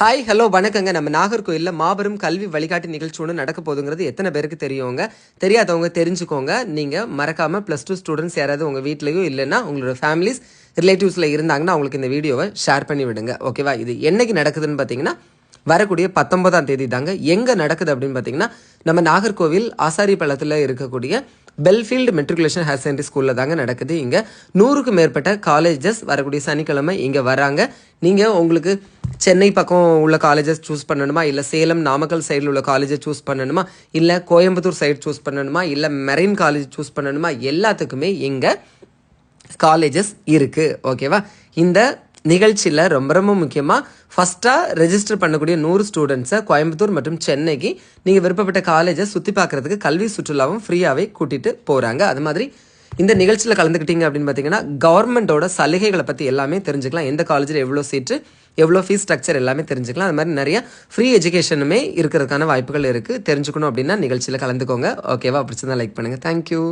Hi hello வணக்கங்க. நம்ம நாகர்கோயிலில் மாபெரும் கல்வி வழிகாட்டு நிகழ்ச்சி ஒன்று நடக்க போதுங்கிறது எத்தனை பேருக்கு தெரியுங்க? தெரியாதவங்க தெரிஞ்சுக்கோங்க. நீங்கள் மறக்காமல் ப்ளஸ் டூ ஸ்டூடெண்ட்ஸ் யாராவது உங்கள் வீட்லேயோ இல்லைன்னா உங்களோட ஃபேமிலிஸ் ரிலேட்டிவ்ஸில் இருந்தாங்கன்னா அவங்களுக்கு இந்த வீடியோவை ஷேர் பண்ணி விடுங்க. ஓகேவா இது என்னைக்கு நடக்குதுன்னு பார்த்தீங்கன்னா வரக்கூடிய பத்தொன்பதாம் தேதி தாங்க எங்கே நடக்குது அப்படின்னு பார்த்தீங்கன்னா நம்ம நாகர்கோவில் ஆசாரி பள்ளத்தில் இருக்கக்கூடிய பெல்ஃபீல்டு மெட்ரிகுலேஷன் ஹையர் செகண்டரி ஸ்கூலில் தாங்க நடக்குது. இங்கே நூறுக்கும் மேற்பட்ட காலேஜஸ் வரக்கூடிய சனிக்கிழமை இங்கே வராங்க. நீங்கள் உங்களுக்கு சென்னை பக்கம் உள்ள காலேஜஸ் சூஸ் பண்ணணுமா? இல்லை சேலம் நாமக்கல் சைடில் உள்ள காலேஜை சூஸ் பண்ணணுமா? இல்லை கோயம்புத்தூர் சைடு சூஸ் பண்ணணுமா? இல்லை மெரைன் காலேஜ் சூஸ் பண்ணணுமா? எல்லாத்துக்குமே இங்கே காலேஜஸ் இருக்குது ஓகேவா இந்த நிகழ்ச்சியில் ரொம்ப ரொம்ப முக்கியமாக ஃபஸ்ட்டாக ரெஜிஸ்டர் பண்ணக்கூடிய நூறு ஸ்டூடெண்ட்ஸை கோயம்புத்தூர் மற்றும் சென்னைக்கு நீங்கள் விருப்பப்பட்ட காலேஜை சுற்றி பார்க்குறதுக்கு கல்வி சுற்றுலாவும் ஃப்ரீயாகவே கூட்டிகிட்டு போகிறாங்க அது மாதிரி இந்த நிகழ்ச்சியில் கலந்துக்கிட்டீங்க அப்படின்னு பார்த்தீங்கன்னா கவர்மெண்ட்டோட சலுகைகளை பற்றி எல்லாமே தெரிஞ்சுக்கலாம். எந்த காலேஜில் எவ்வளோ சீட்டு எவ்வளோ ஃபீஸ் ஸ்ட்ரக்சர் எல்லாமே தெரிஞ்சுக்கலாம். அது மாதிரி நிறைய ஃப்ரீ எஜுகேஷனுமே இருக்கிறதுக்கான வாய்ப்புகள் இருக்குது தெரிஞ்சுக்கணும் அப்படின்னா நிகழ்ச்சியில் கலந்துக்கோங்க. ஓகேவா பிடிச்சிருந்தா லைக் பண்ணுங்கள் தேங்க்யூ